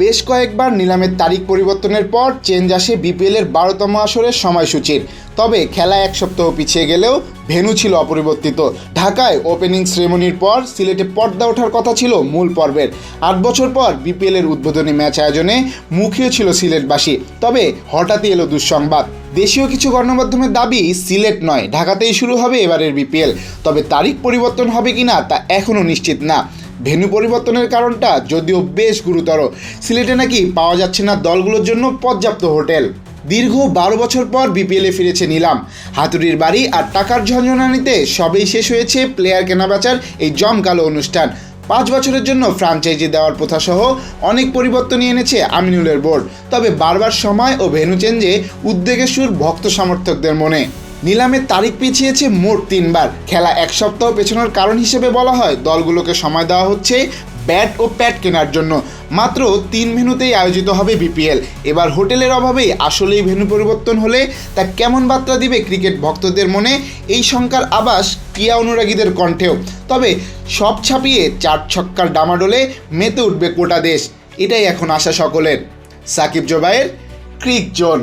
বেশ কয়েকবার নিলামের তারিখ পরিবর্তনের পর চেঞ্জ আসে বিপিএলের বারোতম আসরের সময়সূচির। তবে খেলা এক সপ্তাহ পিছিয়ে গেলেও ভেন্যু ছিল অপরিবর্তিত। ঢাকায় ওপেনিং সেরেমনির পর সিলেটে পর্দা ওঠার কথা ছিল মূল পর্বের। আট বছর পর বিপিএলের উদ্বোধনী ম্যাচ আয়োজনে মুখিয়ে ছিল সিলেটবাসী। তবে হঠাৎই এলো দুঃসংবাদ। দেশীয় কিছু গণমাধ্যমের দাবি সিলেট নয়, ঢাকাতেই শুরু হবে এবারের বিপিএল তবে তারিখ পরিবর্তন হবে কিনা তা এখনও নিশ্চিত না। ভেন্যু পরিবর্তনের কারণটা যদিও বেশ গুরুতর। সিলেটে নাকি পাওয়া যাচ্ছে না দলগুলোর জন্য পর্যাপ্ত হোটেল। দীর্ঘ বারো বছর পর বিপিএলে ফিরেছে নিলাম। হাতুড়ির বাড়ি আর টাকার ঝঞ্ঝনানিতে সবেই শেষ হয়েছে প্লেয়ার কেনাবেচার এই জমকালো অনুষ্ঠান। পাঁচ বছরের জন্য ফ্রাঞ্চাইজি দেওয়ার প্রথাসহ অনেক পরিবর্তনই এনেছে আমিনুলের বোর্ড। তবে বারবার সময় ও ভেন্যু চেঞ্জে উদ্বেগের সুর ভক্ত সমর্থকদের মনে। নিলামের তারিখ পিছিয়েছে মোট তিনবার। খেলা এক সপ্তাহ পেছানোর কারণ হিসেবে বলা হয়, দলগুলোকে সময় দেওয়া হচ্ছে ব্যাট ও প্যাট কেনার জন্য। মাত্র তিন ভেন্যুতেই আয়োজিত হবে বিপিএল। এবার হোটেলের অভাবেই আসলেই ভেন্যু পরিবর্তন হলে তা কেমন বার্তা দিবে ক্রিকেট ভক্তদের মনে? এই শঙ্কার আবাস ক্রিয়া অনুরাগীদের কণ্ঠেও। তবে সব ছাপিয়ে চার ছক্কার ডামাডোলে মেতে উঠবে কোটা দেশ। এটাই এখন আশা সকলের। Shakib Zubair cric zone.